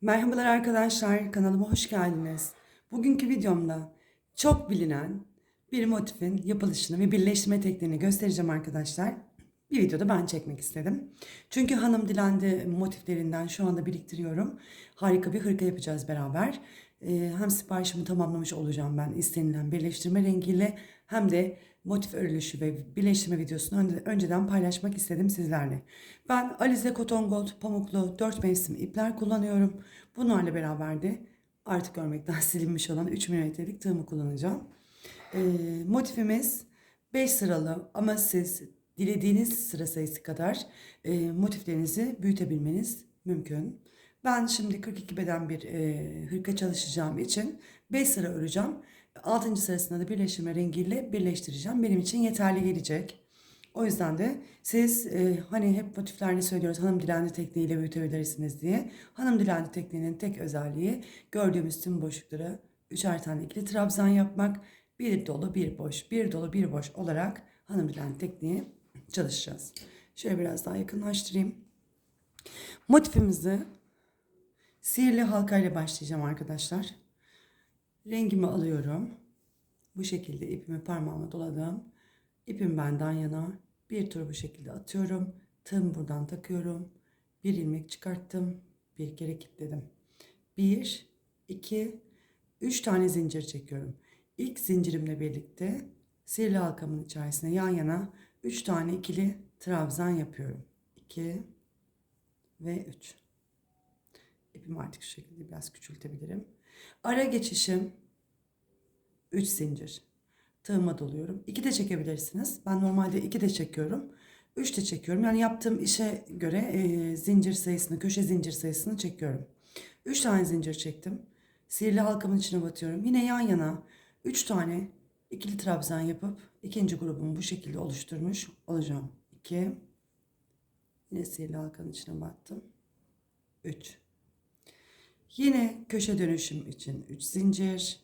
Merhabalar arkadaşlar, kanalıma hoş geldiniz. Bugünkü videomda çok bilinen bir motifin yapılışını ve birleştirme tekniğini göstereceğim arkadaşlar. Bir videoda ben çekmek istedim. Çünkü hanım dilendi motiflerinden şu anda biriktiriyorum. Harika bir hırka yapacağız beraber. Ee, hem siparişimi tamamlamış olacağım ben istenilen birleştirme rengiyle hem de motif örülüşü ve birleştirme videosunu önce- önceden paylaşmak istedim sizlerle. Ben Alize Cotton Gold pamuklu 4 mevsim ipler kullanıyorum. Bunlarla beraber de artık görmekten silinmiş olan 3 milimetrelik tığımı kullanacağım. Ee, motifimiz 5 sıralı ama siz dilediğiniz sıra sayısı kadar e, motiflerinizi büyütebilmeniz mümkün. Ben şimdi 42 beden bir e, hırka çalışacağım için 5 sıra öreceğim. 6. sırasında da birleştirme rengiyle birleştireceğim. Benim için yeterli gelecek. O yüzden de siz e, hani hep motiflerini söylüyoruz hanım dilendi tekniğiyle büyütebilirsiniz diye. Hanım dilendi tekniğinin tek özelliği gördüğümüz tüm boşluklara üçer tane ikili trabzan yapmak. Bir dolu bir boş, bir dolu bir boş olarak hanım dilendi tekniği çalışacağız. Şöyle biraz daha yakınlaştırayım. Motifimizi sihirli halkayla başlayacağım arkadaşlar. Rengimi alıyorum. Bu şekilde ipimi parmağıma doladım. İpim benden yana. Bir tur bu şekilde atıyorum. Tığımı buradan takıyorum. Bir ilmek çıkarttım. Bir kere kilitledim. Bir, iki, üç tane zincir çekiyorum. İlk zincirimle birlikte sihirli halkamın içerisine yan yana üç tane ikili trabzan yapıyorum. İki ve üç. İpimi artık şu şekilde biraz küçültebilirim. Ara geçişim 3 zincir. Tığıma doluyorum. 2 de çekebilirsiniz. Ben normalde 2 de çekiyorum. 3 de çekiyorum. Yani yaptığım işe göre e, zincir sayısını, köşe zincir sayısını çekiyorum. 3 tane zincir çektim. Sihirli halkamın içine batıyorum. Yine yan yana 3 tane ikili trabzan yapıp ikinci grubumu bu şekilde oluşturmuş olacağım. 2 Yine sihirli halkanın içine battım. 3 Yine köşe dönüşüm için 3 zincir.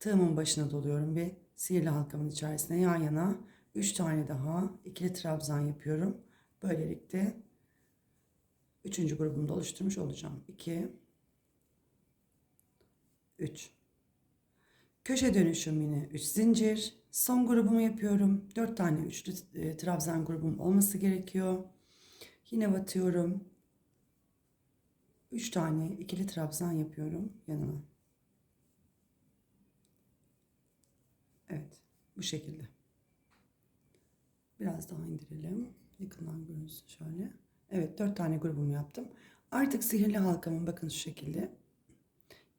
Tığımın başına doluyorum ve sihirli halkamın içerisine yan yana 3 tane daha ikili trabzan yapıyorum. Böylelikle 3. grubumu da oluşturmuş olacağım. 2 3 Köşe dönüşüm yine 3 zincir. Son grubumu yapıyorum. 4 tane üçlü e, trabzan grubum olması gerekiyor. Yine batıyorum. 3 tane ikili trabzan yapıyorum yanına. Evet, bu şekilde. Biraz daha indirelim. Yakından görünsün şöyle. Evet, 4 tane grubumu yaptım. Artık sihirli halkamın bakın şu şekilde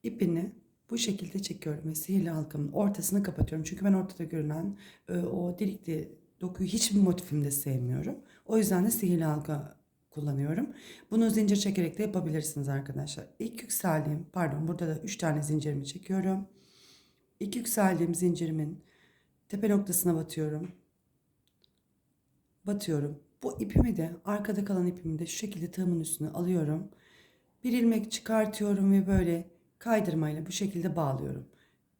ipini bu şekilde çekiyorum ve sihirli halkamın ortasını kapatıyorum. Çünkü ben ortada görünen e, o delikli dokuyu hiçbir motifimde sevmiyorum. O yüzden de sihirli halka kullanıyorum. Bunu zincir çekerek de yapabilirsiniz arkadaşlar. İlk yükseldiğim, pardon burada da 3 tane zincirimi çekiyorum. İlk yükseldiğim zincirimin tepe noktasına batıyorum. Batıyorum. Bu ipimi de arkada kalan ipimi de şu şekilde tığımın üstüne alıyorum. Bir ilmek çıkartıyorum ve böyle kaydırmayla bu şekilde bağlıyorum.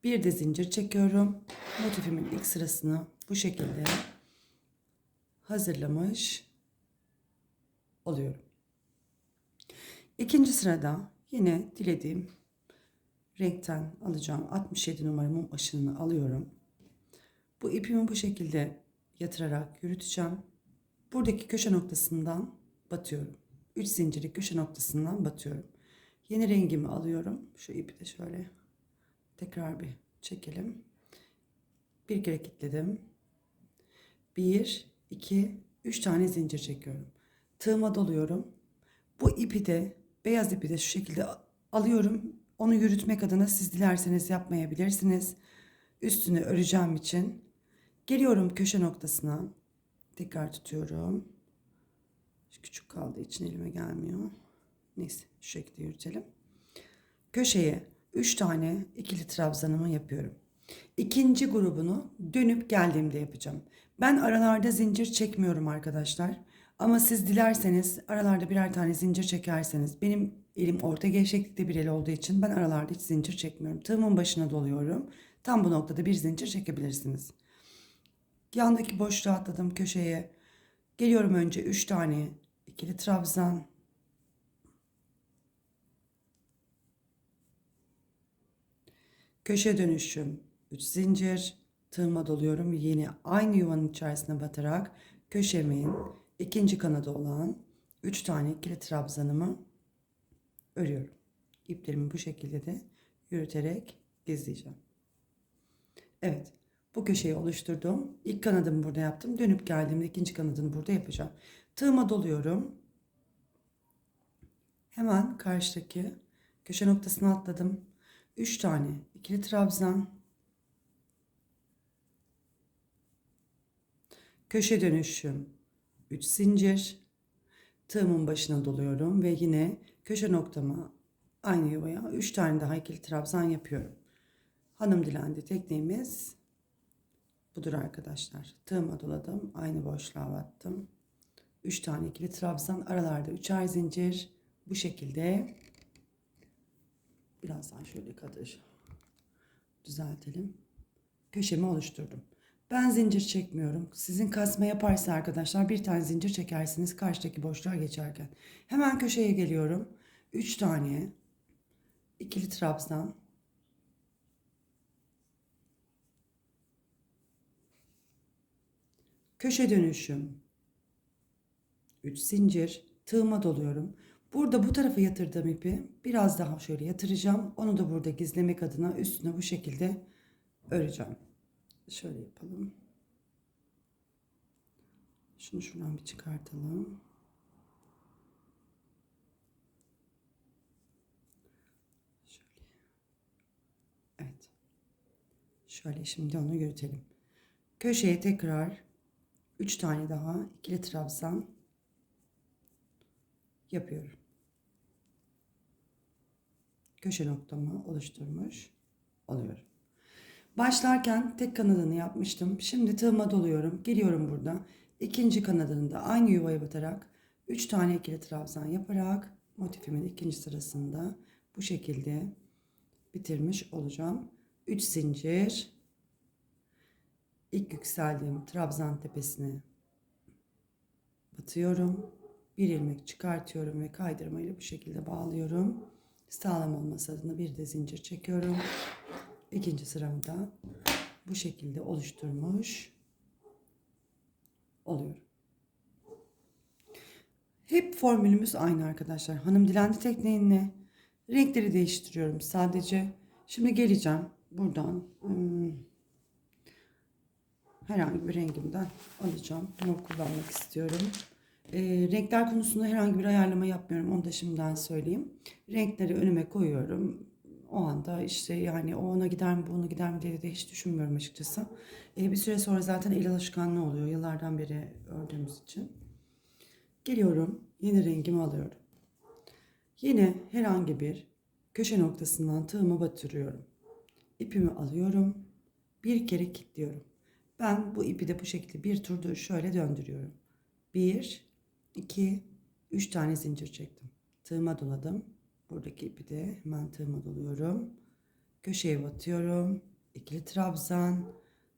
Bir de zincir çekiyorum. Motifimin ilk sırasını bu şekilde hazırlamış oluyorum. İkinci sırada yine dilediğim renkten alacağım 67 numara mum ışığını alıyorum. Bu ipimi bu şekilde yatırarak yürüteceğim. Buradaki köşe noktasından batıyorum. 3 zinciri köşe noktasından batıyorum. Yeni rengimi alıyorum. Şu ipi de şöyle tekrar bir çekelim. Bir kere kilitledim. 1, 2, 3 tane zincir çekiyorum. Tığıma doluyorum. Bu ipi de beyaz ipi de şu şekilde alıyorum. Onu yürütmek adına siz dilerseniz yapmayabilirsiniz. Üstünü öreceğim için geliyorum köşe noktasına. Tekrar tutuyorum. Küçük kaldığı için elime gelmiyor. Neyse şu şekilde yürütelim. Köşeye 3 tane ikili trabzanımı yapıyorum. İkinci grubunu dönüp geldiğimde yapacağım. Ben aralarda zincir çekmiyorum arkadaşlar. Ama siz dilerseniz aralarda birer tane zincir çekerseniz benim elim orta gevşeklikte bir el olduğu için ben aralarda hiç zincir çekmiyorum. Tığımın başına doluyorum. Tam bu noktada bir zincir çekebilirsiniz. Yandaki boşluğa atladım köşeye. Geliyorum önce 3 tane ikili trabzan. Köşe dönüşüm 3 zincir. Tığıma doluyorum. Yine aynı yuvanın içerisine batarak köşemin ikinci kanadı olan 3 tane ikili trabzanımı örüyorum. İplerimi bu şekilde de yürüterek gizleyeceğim. Evet. Bu köşeyi oluşturdum. İlk kanadımı burada yaptım. Dönüp geldiğimde ikinci kanadını burada yapacağım. Tığıma doluyorum. Hemen karşıdaki köşe noktasına atladım. 3 tane ikili trabzan. Köşe dönüşüm 3 zincir. Tığımın başına doluyorum ve yine köşe noktama aynı yuvaya 3 tane daha ikili trabzan yapıyorum. Hanım dilendi tekniğimiz budur arkadaşlar. Tığıma doladım. Aynı boşluğa battım. 3 tane ikili trabzan aralarda 3'er zincir bu şekilde birazdan şöyle kadır düzeltelim. Köşemi oluşturdum. Ben zincir çekmiyorum. Sizin kasma yaparsa arkadaşlar bir tane zincir çekersiniz karşıdaki boşluğa geçerken. Hemen köşeye geliyorum. 3 tane ikili trabzan köşe dönüşüm 3 zincir tığıma doluyorum. Burada bu tarafa yatırdığım ipi biraz daha şöyle yatıracağım. Onu da burada gizlemek adına üstüne bu şekilde öreceğim. Şöyle yapalım. Şunu şuradan bir çıkartalım. Şöyle. Evet. Şöyle şimdi onu yürütelim. Köşeye tekrar 3 tane daha ikili trabzan yapıyorum. Köşe noktamı oluşturmuş oluyorum. Başlarken tek kanadını yapmıştım. Şimdi tığıma doluyorum. Geliyorum burada. İkinci kanadını da aynı yuvaya batarak 3 tane ikili trabzan yaparak motifimin ikinci sırasında bu şekilde bitirmiş olacağım. 3 zincir ilk yükseldiğim trabzan tepesine batıyorum. Bir ilmek çıkartıyorum ve kaydırmayla bu şekilde bağlıyorum. Sağlam olması adına bir de zincir çekiyorum. İkinci sıramı da bu şekilde oluşturmuş oluyorum. Hep formülümüz aynı arkadaşlar. Hanım dilendi tekniğinle renkleri değiştiriyorum sadece. Şimdi geleceğim buradan hmm, herhangi bir rengimden alacağım. Bunu kullanmak istiyorum. E, renkler konusunda herhangi bir ayarlama yapmıyorum. Onu da şimdiden söyleyeyim. Renkleri önüme koyuyorum. O anda işte yani o ona gider mi bu ona gider mi diye de hiç düşünmüyorum açıkçası. E, bir süre sonra zaten el alışkanlığı oluyor. Yıllardan beri ördüğümüz için. Geliyorum. Yeni rengimi alıyorum. Yine herhangi bir köşe noktasından tığımı batırıyorum. İpimi alıyorum. Bir kere kilitliyorum. Ben bu ipi de bu şekilde bir turda şöyle döndürüyorum. Bir, 2, 3 tane zincir çektim. Tığıma doladım. Buradaki ipi de hemen tığıma doluyorum. Köşeye batıyorum. İkili trabzan.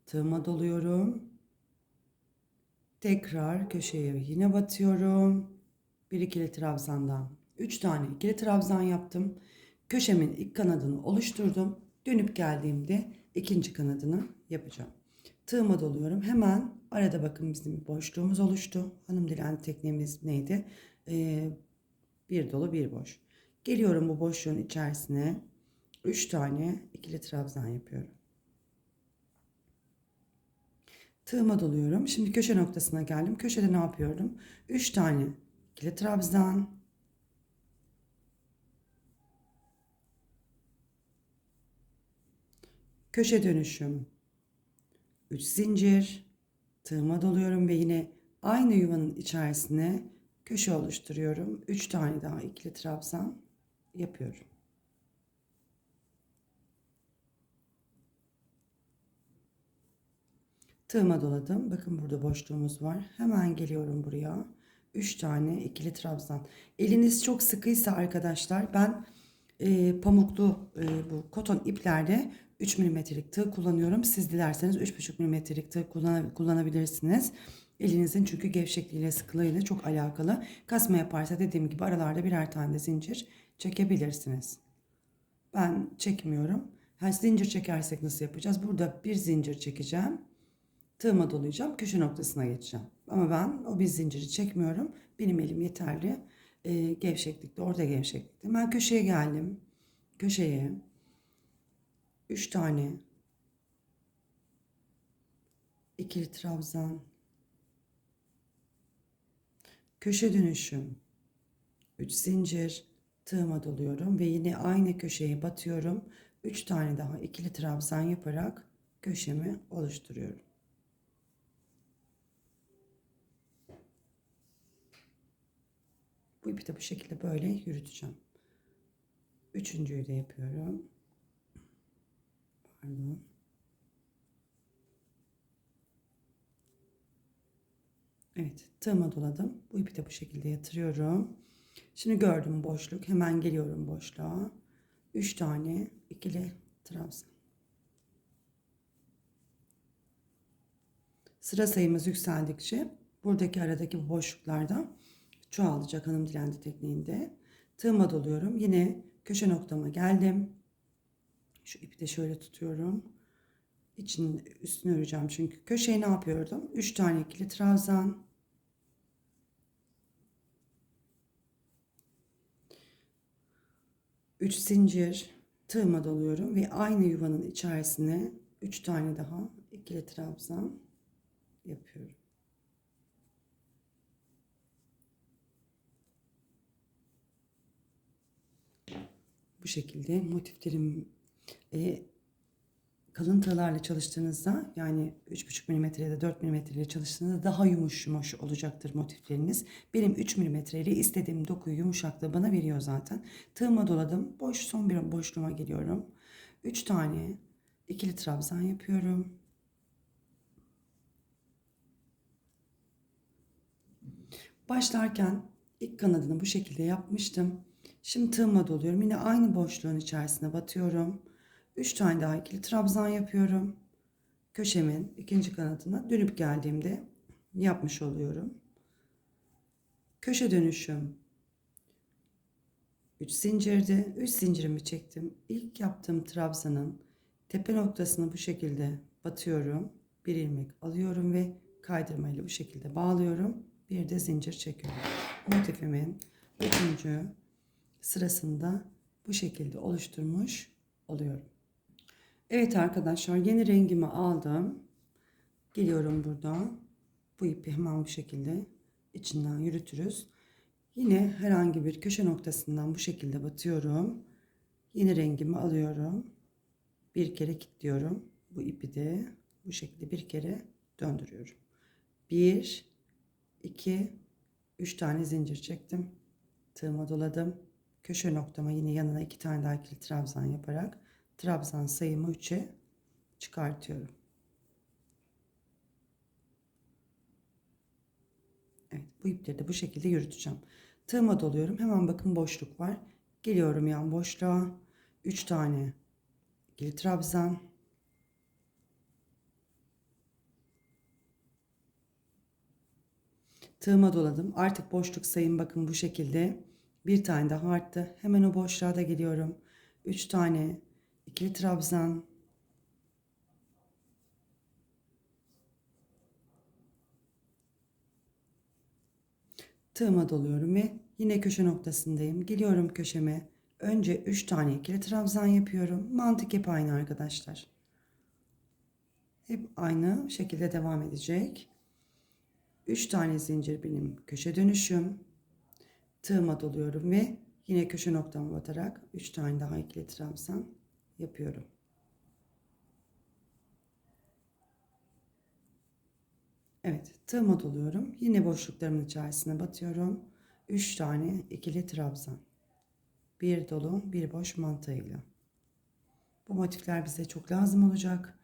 Tığıma doluyorum. Tekrar köşeye yine batıyorum. Bir ikili trabzandan 3 tane ikili trabzan yaptım. Köşemin ilk kanadını oluşturdum. Dönüp geldiğimde ikinci kanadını yapacağım. Tığıma doluyorum. Hemen arada bakın bizim boşluğumuz oluştu. Hanım dilen tekniğimiz neydi? Ee, bir dolu bir boş. Geliyorum bu boşluğun içerisine. 3 tane ikili trabzan yapıyorum. Tığıma doluyorum. Şimdi köşe noktasına geldim. Köşede ne yapıyorum? 3 tane ikili trabzan. Köşe dönüşüm 3 zincir tığıma doluyorum ve yine aynı yuvanın içerisine köşe oluşturuyorum. 3 tane daha ikili trabzan yapıyorum. Tığıma doladım. Bakın burada boşluğumuz var. Hemen geliyorum buraya. 3 tane ikili trabzan. Eliniz çok sıkıysa arkadaşlar ben e, pamuklu e, bu koton iplerde 3 mm'lik tığ kullanıyorum. Siz dilerseniz 3,5 mm'lik tığ kullan kullanabilirsiniz. Elinizin çünkü gevşekliğiyle sıkılığıyla çok alakalı. Kasma yaparsa dediğim gibi aralarda birer tane zincir çekebilirsiniz. Ben çekmiyorum. Ha, zincir çekersek nasıl yapacağız? Burada bir zincir çekeceğim. Tığıma dolayacağım. Köşe noktasına geçeceğim. Ama ben o bir zinciri çekmiyorum. Benim elim yeterli. Ee, gevşeklikte, orada gevşeklikte. Ben köşeye geldim. Köşeye 3 tane ikili trabzan köşe dönüşüm 3 zincir tığıma doluyorum ve yine aynı köşeye batıyorum. 3 tane daha ikili trabzan yaparak köşemi oluşturuyorum. Bu ipi de bu şekilde böyle yürüteceğim. Üçüncüyü de yapıyorum. Pardon. Evet, tığıma doladım. Bu ipi de bu şekilde yatırıyorum. Şimdi gördüm boşluk. Hemen geliyorum boşluğa. 3 tane ikili trabzan. Sıra sayımız yükseldikçe buradaki aradaki boşluklarda çoğalacak hanım dilendi tekniğinde. Tığıma doluyorum. Yine köşe noktama geldim. Şu ipi de şöyle tutuyorum. İçin üstünü öreceğim çünkü köşeyi ne yapıyordum? 3 tane ikili trabzan. Üç zincir tığıma doluyorum ve aynı yuvanın içerisine 3 tane daha ikili trabzan yapıyorum. Bu şekilde motiflerim kalın tığlarla çalıştığınızda yani 3,5 mm ya da 4 mm ile çalıştığınızda daha yumuş yumuş olacaktır motifleriniz. Benim 3 mm ile istediğim dokuyu yumuşaklığı bana veriyor zaten. Tığıma doladım. Boş son bir boşluğuma geliyorum. 3 tane ikili trabzan yapıyorum. Başlarken ilk kanadını bu şekilde yapmıştım. Şimdi tığıma doluyorum. Yine aynı boşluğun içerisine batıyorum. 3 tane daha ikili trabzan yapıyorum. Köşemin ikinci kanadına dönüp geldiğimde yapmış oluyorum. Köşe dönüşüm 3 zincirdi. 3 zincirimi çektim. İlk yaptığım trabzanın tepe noktasını bu şekilde batıyorum. Bir ilmek alıyorum ve kaydırmayla bu şekilde bağlıyorum. Bir de zincir çekiyorum. Motifimin üçüncü sırasında bu şekilde oluşturmuş oluyorum. Evet arkadaşlar yeni rengimi aldım. Geliyorum burada. Bu ipi hemen bu şekilde içinden yürütürüz. Yine herhangi bir köşe noktasından bu şekilde batıyorum. Yeni rengimi alıyorum. Bir kere kilitliyorum. Bu ipi de bu şekilde bir kere döndürüyorum. Bir, iki, üç tane zincir çektim. Tığıma doladım. Köşe noktama yine yanına iki tane daha ikili trabzan yaparak trabzan sayımı 3'e çıkartıyorum. Evet bu ipleri de bu şekilde yürüteceğim. Tığıma doluyorum. Hemen bakın boşluk var. Geliyorum yan boşluğa. 3 tane ikili trabzan. Tığıma doladım. Artık boşluk sayım bakın bu şekilde. Bir tane daha arttı. Hemen o boşluğa da geliyorum. 3 tane ikili trabzan. Tığıma doluyorum ve yine köşe noktasındayım. Geliyorum köşeme. Önce 3 tane ikili trabzan yapıyorum. Mantık hep aynı arkadaşlar. Hep aynı şekilde devam edecek. 3 tane zincir benim köşe dönüşüm. Tığıma doluyorum ve yine köşe noktama batarak 3 tane daha ikili trabzan yapıyorum. Evet, tığıma doluyorum. Yine boşluklarımın içerisine batıyorum. 3 tane ikili trabzan. Bir dolu, bir boş mantığıyla. Bu motifler bize çok lazım olacak.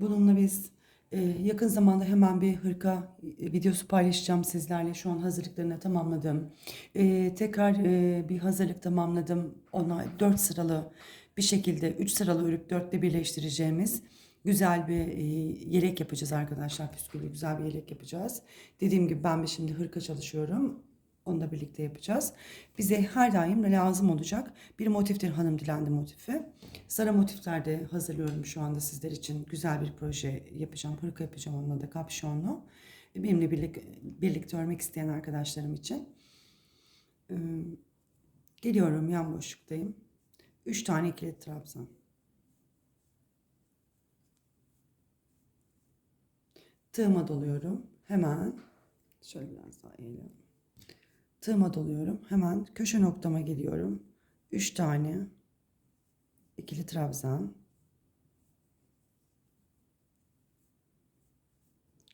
Bununla biz e, yakın zamanda hemen bir hırka e, videosu paylaşacağım sizlerle. Şu an hazırlıklarını tamamladım. E, tekrar e, bir hazırlık tamamladım. Ona 4 sıralı bir şekilde 3 sıralı örüp 4'te birleştireceğimiz güzel bir e, yelek yapacağız arkadaşlar. Püsküllü güzel bir yelek yapacağız. Dediğim gibi ben bir şimdi hırka çalışıyorum. Onu da birlikte yapacağız. Bize her daim lazım olacak bir motiftir hanım dilendi motifi. Sarı motiflerde hazırlıyorum şu anda sizler için. Güzel bir proje yapacağım. Hırka yapacağım onunla da kapşonlu. Benimle birlik, birlikte örmek isteyen arkadaşlarım için. Ee, geliyorum yan boşluktayım. 3 tane ikili trabzan. Tığıma doluyorum. Hemen şöyle biraz daha eğilelim. Tığıma doluyorum. Hemen köşe noktama geliyorum. 3 tane ikili trabzan.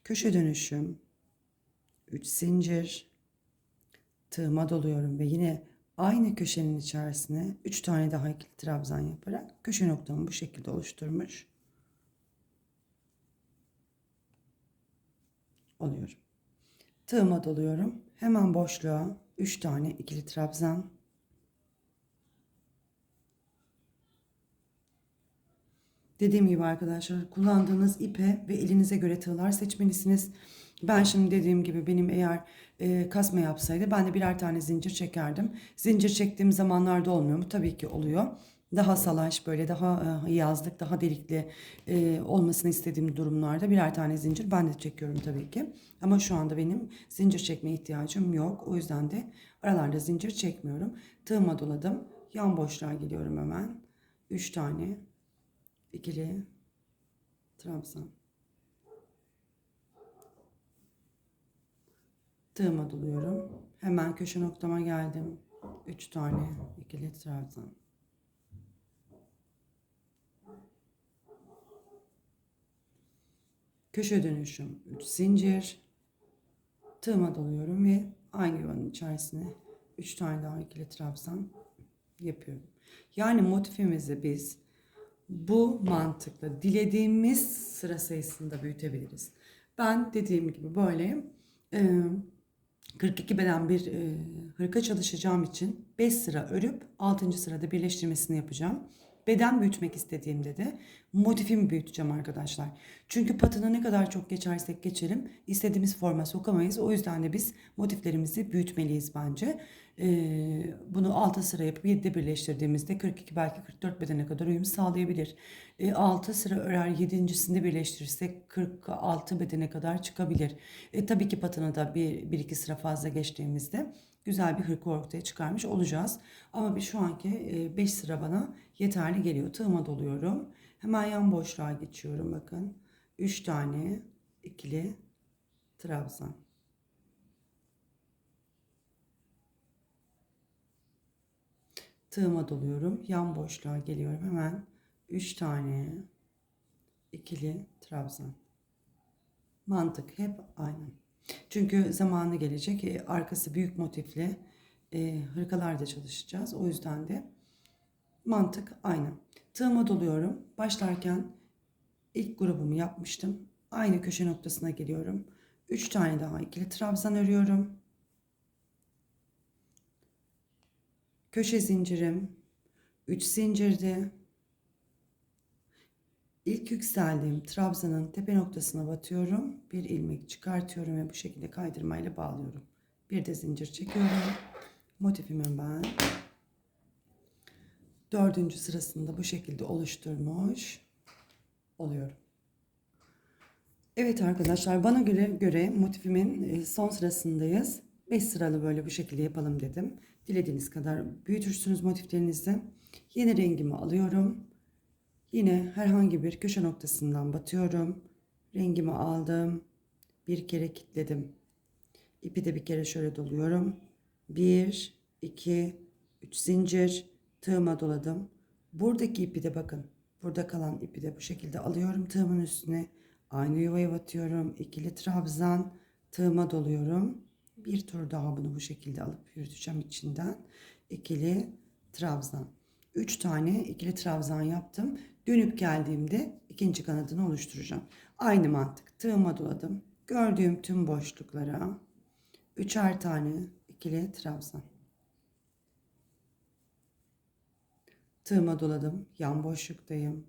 Köşe dönüşüm. 3 zincir. Tığıma doluyorum ve yine aynı köşenin içerisine 3 tane daha ikili trabzan yaparak köşe noktamı bu şekilde oluşturmuş oluyorum. Tığıma doluyorum. Hemen boşluğa 3 tane ikili trabzan. Dediğim gibi arkadaşlar kullandığınız ipe ve elinize göre tığlar seçmelisiniz. Ben şimdi dediğim gibi benim eğer e, kasma yapsaydı ben de birer tane zincir çekerdim. Zincir çektiğim zamanlarda olmuyor mu? Tabii ki oluyor. Daha salaş böyle daha e, yazlık daha delikli e, olmasını istediğim durumlarda birer tane zincir ben de çekiyorum tabii ki. Ama şu anda benim zincir çekme ihtiyacım yok. O yüzden de aralarda zincir çekmiyorum. Tığıma doladım. Yan boşluğa gidiyorum hemen. 3 tane ikili trabzan. Tığıma doluyorum. Hemen köşe noktama geldim. 3 tane ikili trabzan. Köşe dönüşüm 3 zincir. Tığıma doluyorum ve aynı yuvanın içerisine 3 tane daha ikili trabzan yapıyorum. Yani motifimizi biz bu mantıkla dilediğimiz sıra sayısında büyütebiliriz. Ben dediğim gibi böyle 42 beden bir e, hırka çalışacağım için 5 sıra örüp 6. sırada birleştirmesini yapacağım. Beden büyütmek istediğimde de motifimi büyüteceğim arkadaşlar. Çünkü patını ne kadar çok geçersek geçelim istediğimiz forma sokamayız. O yüzden de biz motiflerimizi büyütmeliyiz bence. Ee, bunu 6 sıra yapıp 7'de birleştirdiğimizde 42 belki 44 bedene kadar uyum sağlayabilir. Ee, 6 sıra örer 7.sinde birleştirirsek 46 bedene kadar çıkabilir. E, tabii ki patını da 1-2 sıra fazla geçtiğimizde güzel bir hırka ortaya çıkarmış olacağız. Ama bir şu anki 5 sıra bana yeterli geliyor. Tığıma doluyorum. Hemen yan boşluğa geçiyorum bakın. 3 tane ikili trabzan. Tığıma doluyorum. Yan boşluğa geliyorum. Hemen 3 tane ikili trabzan. Mantık hep aynı. Çünkü zamanı gelecek. E, arkası büyük motifli e, hırkalarda çalışacağız. O yüzden de mantık aynı. Tığıma doluyorum. Başlarken ilk grubumu yapmıştım. Aynı köşe noktasına geliyorum. 3 tane daha ikili trabzan örüyorum. Köşe zincirim 3 zincirdi. İlk yükseldiğim trabzanın tepe noktasına batıyorum. Bir ilmek çıkartıyorum ve bu şekilde kaydırmayla bağlıyorum. Bir de zincir çekiyorum. Motifimin ben dördüncü sırasında bu şekilde oluşturmuş oluyorum. Evet arkadaşlar bana göre, göre motifimin e, son sırasındayız. 5 sıralı böyle bu şekilde yapalım dedim. Dilediğiniz kadar büyütürsünüz motiflerinizi. Yeni rengimi alıyorum. Yine herhangi bir köşe noktasından batıyorum. Rengimi aldım. Bir kere kilitledim. İpi de bir kere şöyle doluyorum. 1, 2, 3 zincir. Tığıma doladım. Buradaki ipi de bakın. Burada kalan ipi de bu şekilde alıyorum tığımın üstüne. Aynı yuvaya batıyorum. İkili trabzan. Tığıma doluyorum. Bir tur daha bunu bu şekilde alıp yürüteceğim içinden. İkili trabzan. 3 tane ikili trabzan yaptım. Dönüp geldiğimde ikinci kanadını oluşturacağım. Aynı mantık. Tığıma doladım. Gördüğüm tüm boşluklara üçer tane ikili trabzan. Tığıma doladım. Yan boşluktayım.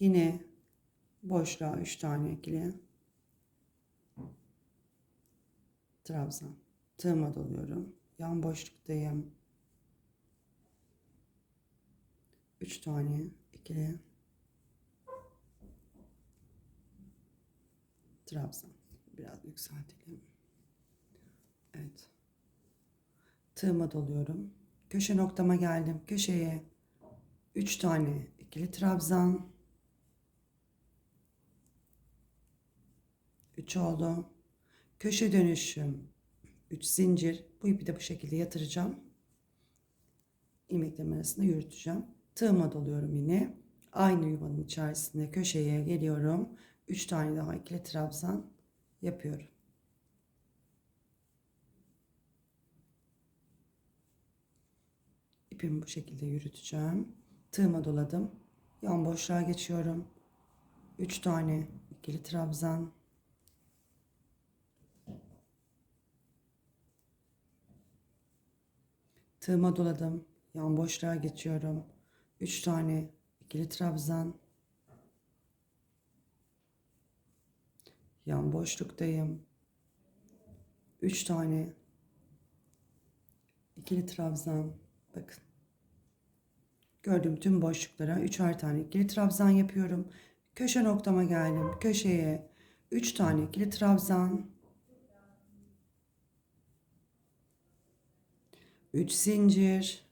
Yine boşluğa 3 tane ikili trabzan. Tığıma doluyorum. Yan boşluktayım. 3 tane ikili trabzan. Biraz yükseltelim. Evet. Tığıma doluyorum. Köşe noktama geldim. Köşeye 3 tane ikili trabzan. 3 oldu. Köşe dönüşüm 3 zincir. Bu ipi de bu şekilde yatıracağım. İlmeklerim arasında yürüteceğim. Tığıma doluyorum yine. Aynı yuvanın içerisinde köşeye geliyorum. 3 tane daha ikili trabzan yapıyorum. İpimi bu şekilde yürüteceğim. Tığıma doladım. Yan boşluğa geçiyorum. 3 tane ikili trabzan. Tığıma doladım. Yan boşluğa geçiyorum. 3 tane ikili trabzan. Yan boşluktayım. 3 tane ikili trabzan. Bakın. Gördüğüm tüm boşluklara üçer tane ikili trabzan yapıyorum. Köşe noktama geldim. Köşeye 3 tane ikili trabzan. 3 zincir.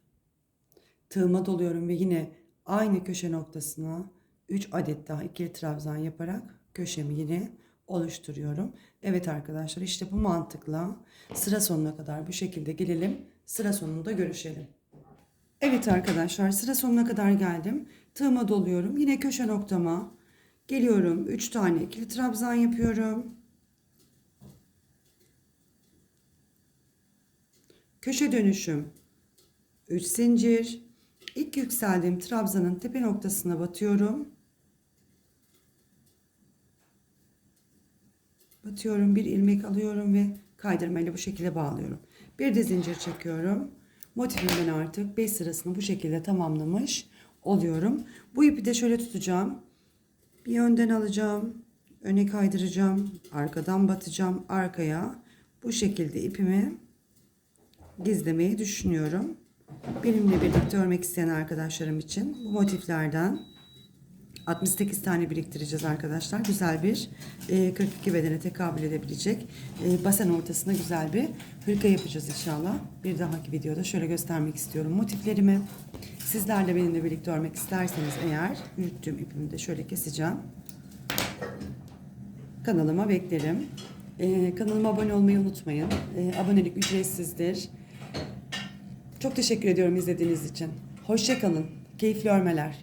Tığıma doluyorum ve yine aynı köşe noktasına 3 adet daha ikili trabzan yaparak köşemi yine oluşturuyorum. Evet arkadaşlar işte bu mantıkla sıra sonuna kadar bu şekilde gelelim. Sıra sonunda görüşelim. Evet arkadaşlar sıra sonuna kadar geldim. Tığıma doluyorum. Yine köşe noktama geliyorum. 3 tane ikili trabzan yapıyorum. Köşe dönüşüm 3 zincir. İlk yükseldiğim trabzanın tepe noktasına batıyorum. Batıyorum bir ilmek alıyorum ve kaydırmayla bu şekilde bağlıyorum. Bir de zincir çekiyorum. Motifimi ben artık 5 sırasını bu şekilde tamamlamış oluyorum. Bu ipi de şöyle tutacağım. Bir yönden alacağım. Öne kaydıracağım. Arkadan batacağım. Arkaya bu şekilde ipimi gizlemeyi düşünüyorum. Benimle birlikte örmek isteyen arkadaşlarım için bu motiflerden 68 tane biriktireceğiz arkadaşlar. Güzel bir e, 42 bedene tekabül edebilecek e, basen ortasında güzel bir hırka yapacağız inşallah. Bir dahaki videoda şöyle göstermek istiyorum motiflerimi. Sizler de benimle birlikte örmek isterseniz eğer yürüttüğüm ipimi de şöyle keseceğim. Kanalıma beklerim. E, kanalıma abone olmayı unutmayın. E, abonelik ücretsizdir. Çok teşekkür ediyorum izlediğiniz için. Hoşçakalın. Keyifli örmeler.